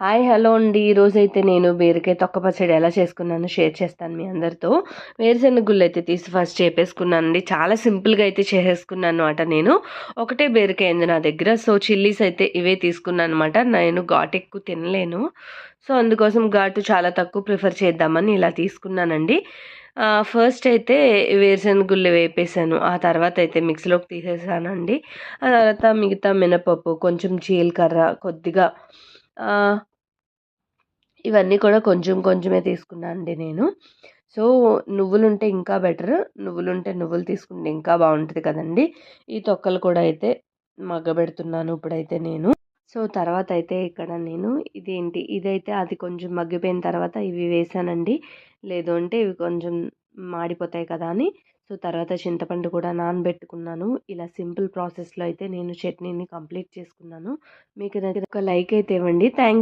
Hi hello అండి. ఈరోజైతే నేను బీరకాయ తొక్క పచ్చడి ఎలా చేసుకున్నానో షేర్ చేస్తాను మీ అందరితో. వేరుశెనగ గుళ్ళు అయితే తీసి ఫస్ట్ చేపేసుకున్నానండి చాలా సింపుల్గా అయితే చేసేసుకున్నాను అనమాట నేను. ఒకటే బీరకాయ ఉంది నా దగ్గర. సో చిల్లీస్ అయితే ఇవే తీసుకున్నాను అనమాట నేను ఘాట్ ఎక్కువ తినలేను. సో అందుకోసం ఘాటు చాలా తక్కువ ప్రిఫర్ చేద్దామని ఇలా తీసుకున్నానండి. ఫస్ట్ అయితే వేరుశెనగ గుళ్ళు వేపేసాను ఆ తర్వాత అయితే మిక్సీలోకి తీసేసానండి. ఆ తర్వాత మిగతా మినపప్పు కొంచెం జీలకర్ర కొద్దిగా ఇవన్నీ కూడా కొంచెం కొంచెమే తీసుకున్నాను అండి నేను. సో నువ్వులుంటే ఇంకా బెటర్. నువ్వులుంటే నువ్వులు తీసుకుంటే ఇంకా బాగుంటుంది కదండి. ఈ తొక్కలు కూడా అయితే మగ్గబెడుతున్నాను ఇప్పుడైతే నేను. సో తర్వాత అయితే ఇక్కడ నేను ఇదేంటి ఇదైతే అది కొంచెం మగ్గిపోయిన తర్వాత ఇవి వేసానండి. లేదు అంటే ఇవి కొంచెం మాడిపోతాయి కదా అని. సో తర్వాత చింతపండు కూడా నానబెట్టుకున్నాను. ఇలా సింపుల్ ప్రాసెస్లో అయితే నేను చట్నీని కంప్లీట్ చేసుకున్నాను. మీకు ఒక లైక్ అయితే ఇవ్వండి. థ్యాంక్